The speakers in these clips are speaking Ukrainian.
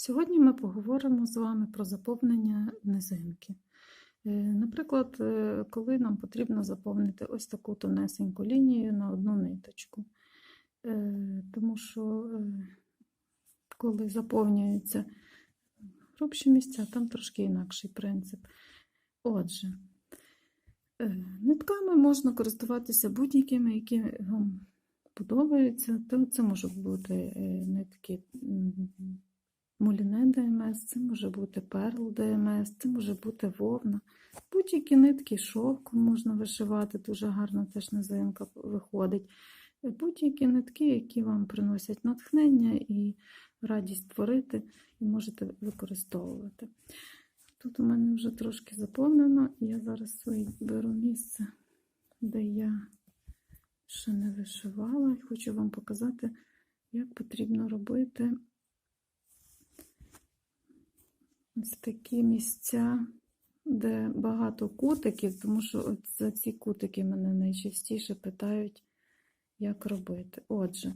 Сьогодні ми поговоримо з вами про заповнення низинки. Е, Наприклад, е, коли нам потрібно заповнити ось таку тонесеньку лінію на одну ниточку. Е, Тому що коли заповнюються грубші місця, там трошки інакший принцип. Отже, нитками можна користуватися будь-якими, які вам подобаються. Це можуть бути нитки Муліне ДМС, це може бути перл ДМС, це може бути вовна. Будь-які нитки шовком можна вишивати, дуже гарно теж низинка виходить. Будь-які нитки, які вам приносять натхнення і радість творити, і можете використовувати. Тут у мене вже трошки заповнено, і я зараз беру місце, де я ще не вишивала, і хочу вам показати, як потрібно робити ось такі місця, де багато кутиків, тому що за ці кутики мене найчастіше питають, як робити. Отже,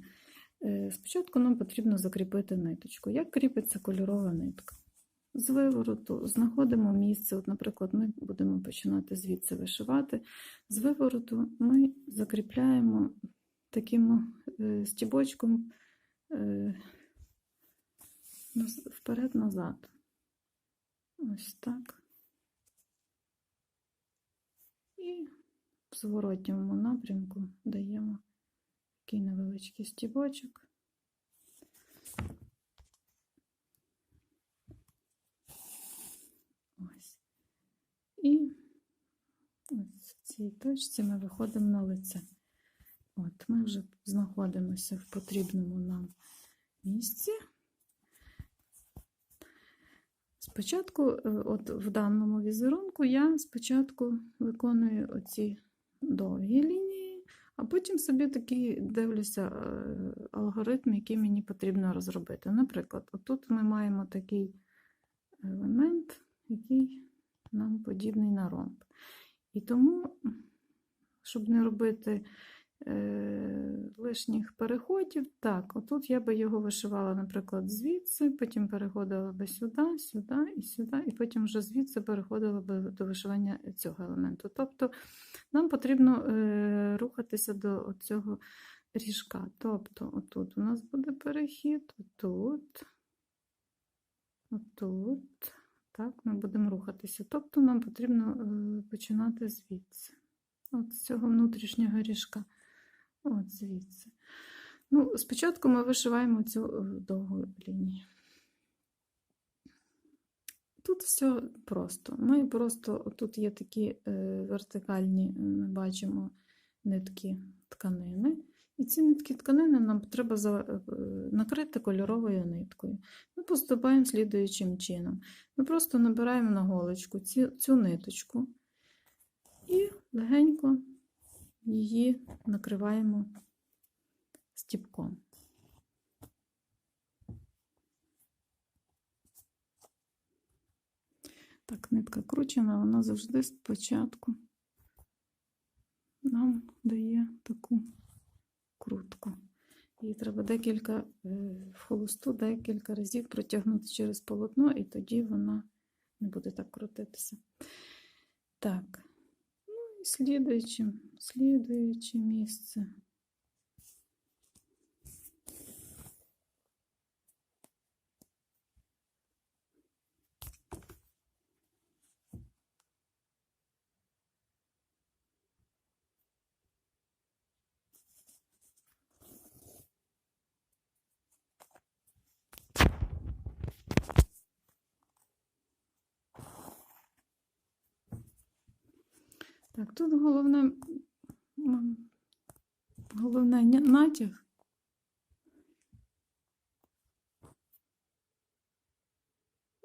е, спочатку нам потрібно закріпити ниточку. Як кріпиться кольорова нитка? З вивороту знаходимо місце. От, наприклад, ми будемо починати звідси вишивати. З вивороту ми закріпляємо таким е, стібочком е, вперед-назад. Ось так. І в зворотньому напрямку даємо такий невеличкий стібочок. Ось. І ось в цій точці ми виходимо на лице. От, ми вже знаходимося в потрібному нам місці. Спочатку, е, от в даному візерунку, я спочатку виконую оці довгі лінії, а потім собі такий дивлюся е, алгоритм, який мені потрібно розробити. Наприклад, отут ми маємо такий елемент, який нам подібний на ромб. І тому, щоб не робити лишніх переходів, так, отут я би його вишивала, наприклад, звідси, потім переходила би сюди, сюди і сюди, і потім вже звідси переходила би до вишивання цього елементу. Тобто нам потрібно е, рухатися до цього ріжка. Тобто, отут у нас буде перехід, отут, отут. Так, ми будемо рухатися. Тобто нам потрібно е, починати звідси. От з цього внутрішнього ріжка. От звідси. Ну, спочатку ми вишиваємо цю е, довгу лінію. Тут все просто. Ми просто тут є такі е, вертикальні, е, ми бачимо нитки тканини. І ці нитки тканини нам треба накрити кольоровою ниткою. Ми поступаємо слідуючим чином. Ми просто набираємо на голочку цю, цю ниточку і легенько її накриваємо стіпком. Так, нитка кручена, вона завжди спочатку нам дає таку крутку. Її треба декілька е, в холосту декілька разів протягнути через полотно, і тоді вона не буде так крутитися. Так, і слідуюче, слідуюче місце. Так, тут головне, головне натяг.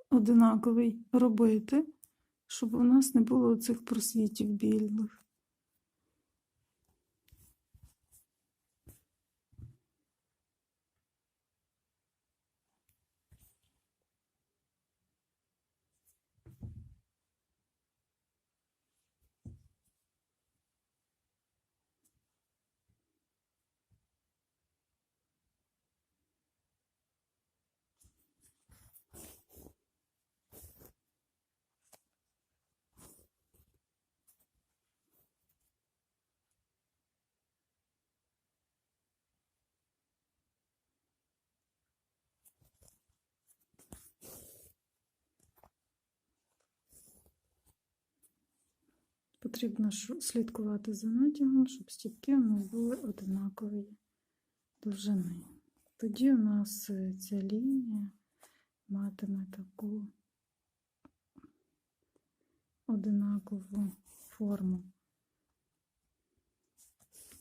Одинаковий робити, щоб у нас не було цих просвітів білих. Потрібно слідкувати за натягом, щоб стіпки у нас були однакової довжини. Тоді у нас е, ця лінія матиме таку одинакову форму,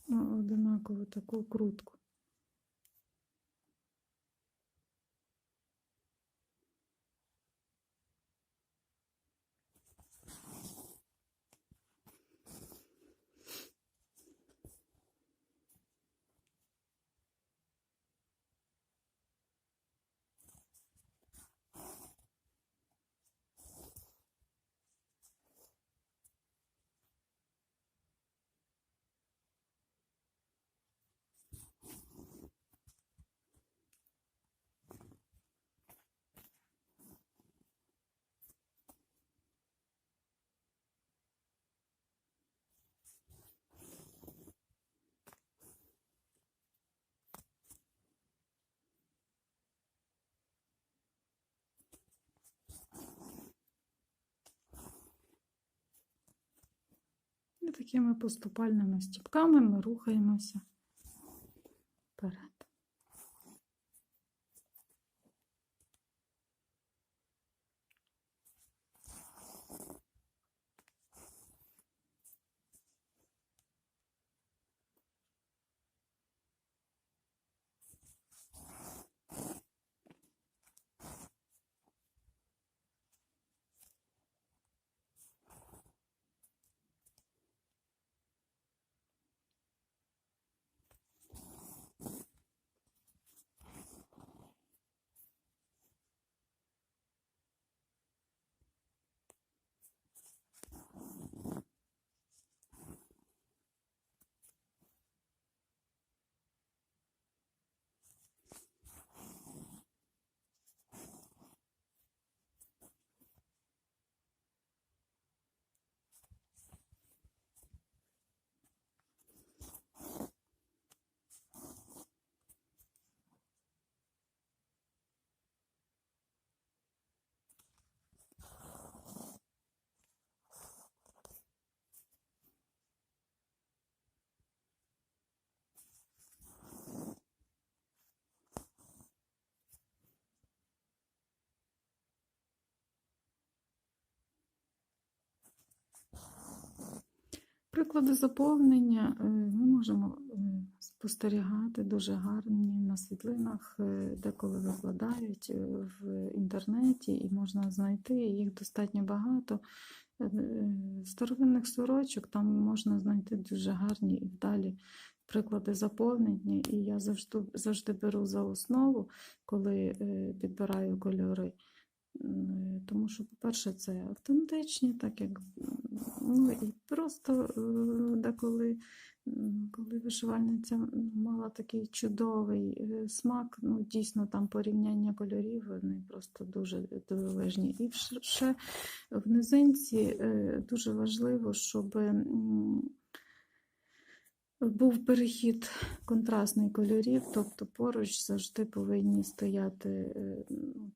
одинакову таку крутку. І такими поступальними стіпками ми рухаємося вперед. Приклади заповнення е, ми можемо е, спостерігати дуже гарні на світлинах, е, деколи викладають в інтернеті, і можна знайти їх достатньо багато. Старовинних сорочок там можна знайти дуже гарні і вдалі приклади заповнення, і я завжди, завжди беру за основу, коли підбираю кольори. М, Тому що, по-перше, це автентичні, так як ну і просто е, деколи, коли вишивальниця мала такий чудовий е, смак, ну дійсно там порівняння кольорів, вони просто дуже дивовижні. І ще в низинці е, дуже важливо, щоб був перехід контрастний кольорів, тобто поруч завжди повинні стояти е,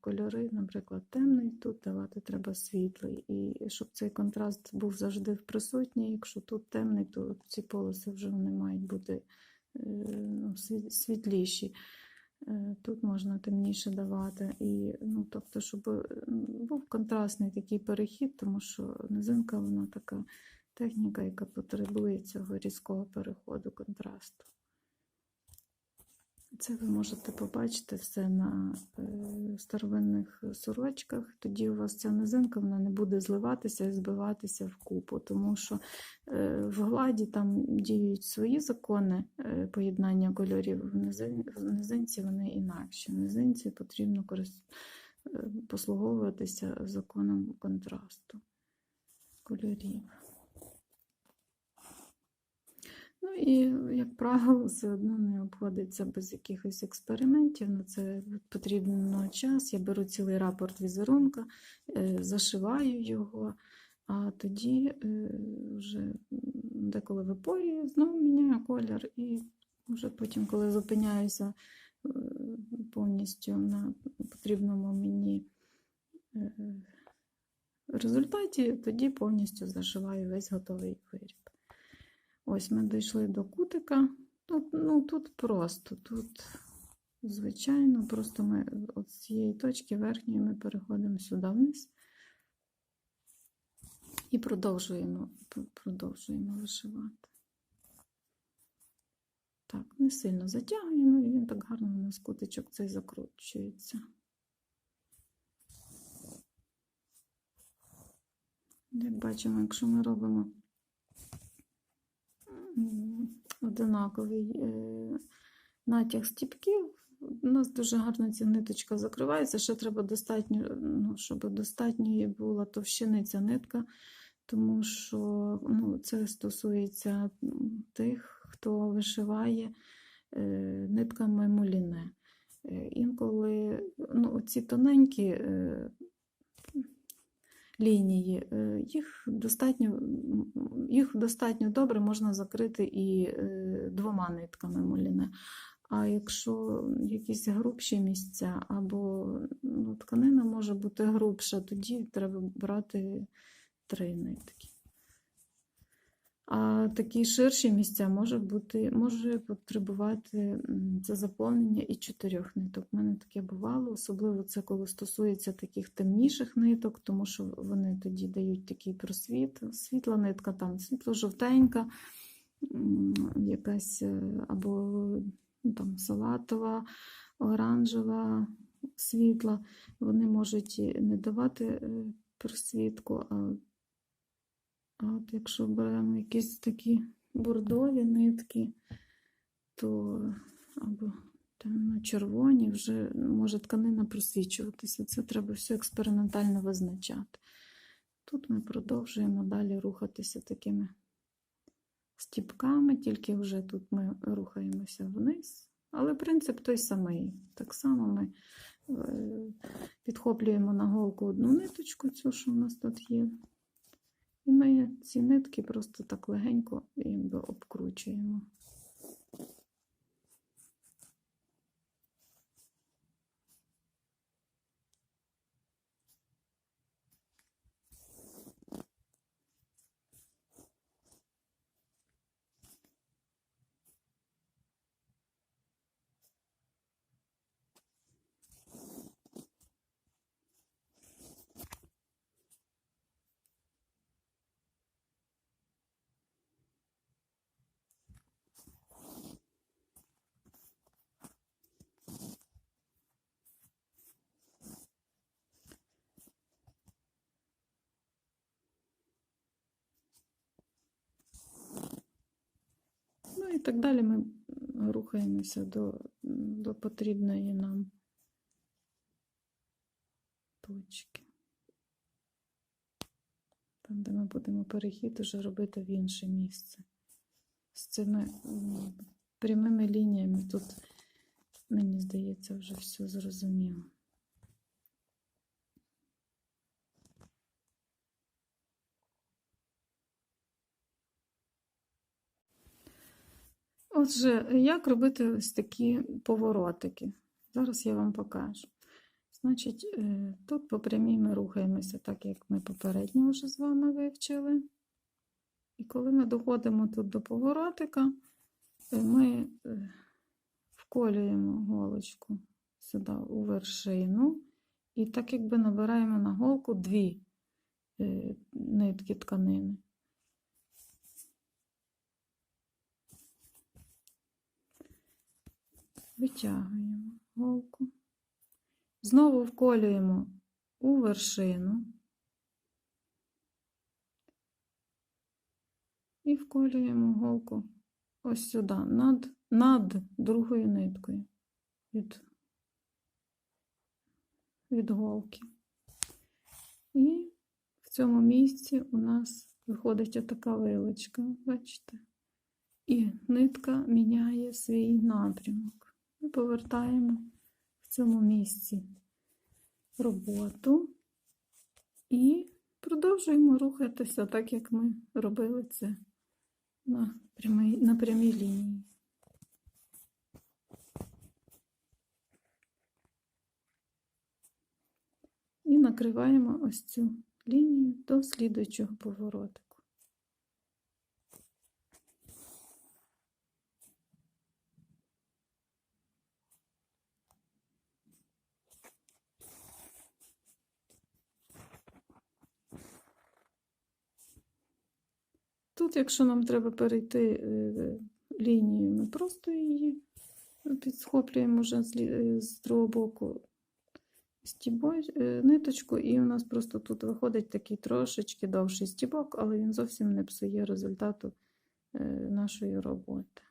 кольори, наприклад, темний, тут давати треба світлий. І щоб цей контраст був завжди присутній, якщо тут темний, то ці полоси вже вони мають бути е, ну, світліші. Е, Тут можна темніше давати. І, ну, тобто, щоб був контрастний такий перехід, тому що низинка вона така техніка, яка потребує цього різкого переходу контрасту. Це ви можете побачити все на е, старовинних сорочках. Тоді у вас ця низинка вона не буде зливатися і збиватися в купу, тому що е, в гладі там діють свої закони е, поєднання кольорів. В, низинці вони інакші. В низинці потрібно послуговуватися законом контрасту кольорів. Ну і, як правило, все одно не обходиться без якихось експериментів. На це потрібно час. Я беру цілий рапорт візерунка, е, зашиваю його, а тоді е, вже деколи випорюю, знову міняю колір, і вже потім, коли зупиняюся е, повністю на потрібному мені результаті тоді повністю зашиваю весь готовий виріб. Ось ми дійшли до кутика. Тут, ну, тут просто, тут, звичайно, просто ми от з цієї точки верхньої ми переходимо сюди вниз і продовжуємо, продовжуємо вишивати. Так, не сильно затягуємо, і він так гарно у нас кутичок цей закручується. Як бачимо, якщо ми робимо одинаковий е, натяг стіпків, у нас дуже гарно ця ниточка закривається. Ще треба достатньо, ну, щоб достатньої була товщини ця нитка, тому що ну, це стосується тих, хто вишиває е, нитками муліне. Е, Інколи ну, ці тоненькі е, лінії, е, їх достатньо, їх достатньо добре можна закрити і е, двома нитками муліне. А якщо якісь грубші місця, або ну, тканина може бути грубша, тоді треба брати три нитки. А такі ширші місця може бути, може потребувати це заповнення і чотирьох ниток. У мене таке бувало, особливо це коли стосується таких темніших ниток, тому що вони тоді дають такий просвіт. Світла нитка, там світло-жовтенька, якась е, або ну, там, салатова, оранжева, світла. Вони можуть не давати е, просвітку, а от якщо беремо якісь такі бордові нитки, то або темно-червоні, вже може тканина просвічуватися. Це треба все експериментально визначати. Тут ми продовжуємо далі рухатися такими стіпками, тільки вже тут ми рухаємося вниз. Але принцип той самий. Так само ми е, підхоплюємо на голку одну ниточку, цю, що в нас тут є. І ми ці нитки просто так легенько обкручуємо. Так далі ми рухаємося до, до потрібної нам точки. Там, де ми будемо перехід уже робити в інше місце. З цими прямими лініями тут, мені здається, вже все зрозуміло. Отже, як робити ось такі поворотики? Зараз я вам покажу. Значить, е, тут по прямій ми рухаємося так, як ми попередньо вже з вами вивчили. І коли ми доходимо тут до поворотика, е, ми е, вколюємо голочку сюди у вершину, і так якби набираємо на голку дві нитки тканини. Витягуємо голку. Знову вколюємо у вершину і вколюємо голку ось сюди, над, над другою ниткою від, від голки. І в цьому місці у нас виходить отака вилочка, бачите? І нитка міняє свій напрямок. Ми повертаємо в цьому місці роботу і продовжуємо рухатися так, як ми робили це на прямій, на прямій лінії. І накриваємо ось цю лінію до слідуючого поворотику. Тут, якщо нам треба перейти е, лінію, ми просто її підсхоплюємо вже з, е, другого боку стібой, е, ниточку, і у нас просто тут виходить такий трошечки довший стібок, але він зовсім не псує результату нашої роботи.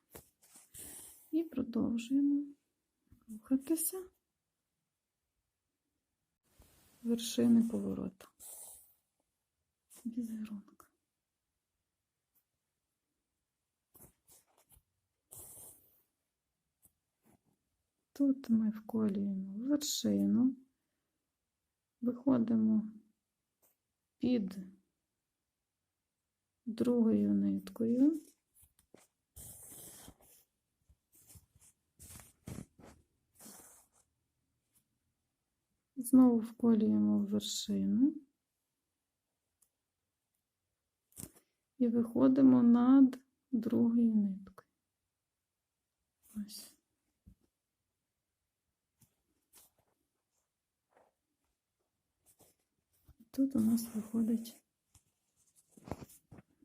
І продовжуємо рухатися вершини поворота. Візерунок. Тут ми вколюємо вершину, виходимо під другою ниткою. Знову вколюємо в вершину і виходимо над другою ниткою. Ось. Тут у нас виходить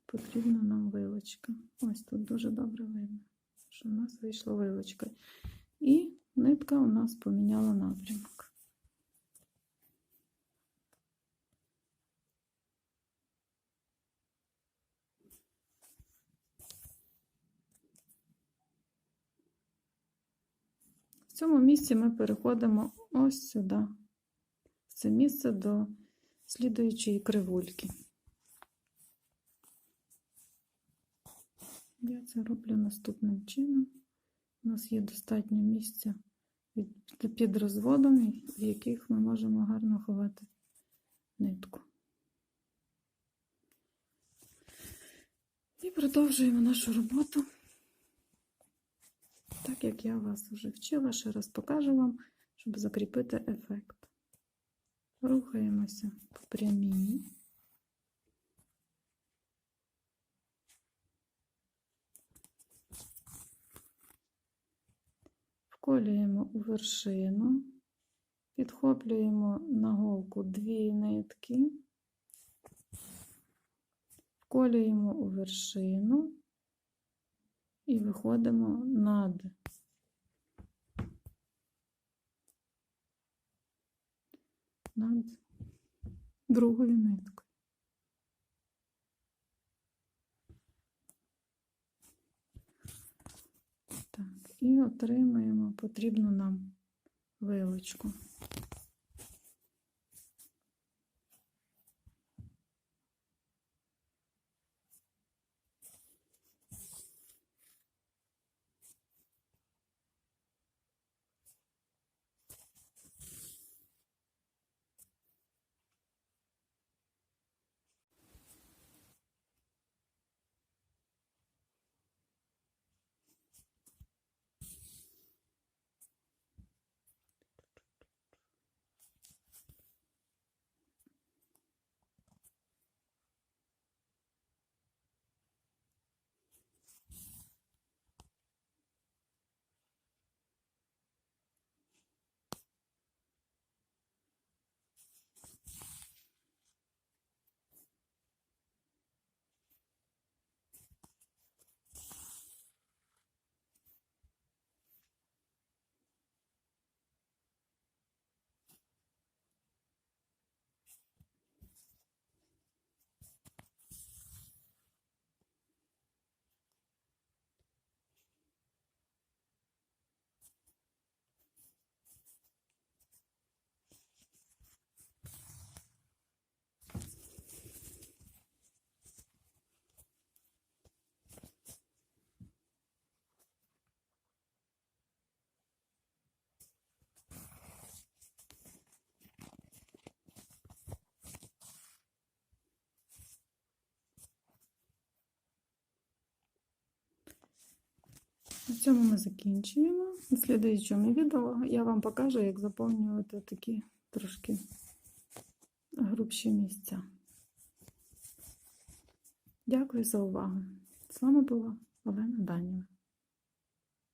потрібна нам вилочка. Ось тут дуже добре видно, що у нас вийшла вилочка. І нитка у нас поміняла напрямок. В цьому місці ми переходимо ось сюди, це місце до слідуючої кривульки. Я це роблю наступним чином. У нас є достатньо місця під розводом, в яких ми можемо гарно ховати нитку. І продовжуємо нашу роботу. Так як я вас вже вчила, ще раз покажу вам, щоб закріпити ефект. Рухаємося по прямій. Вколюємо у вершину, підхоплюємо на голку дві нитки, вколюємо у вершину. І виходимо над над другою ниткою. Так, і отримаємо потрібну нам вилочку. На цьому ми закінчуємо. У слідуючому відео я вам покажу, як заповнювати такі трошки грубші місця. Дякую за увагу! З вами була Олена Даніва.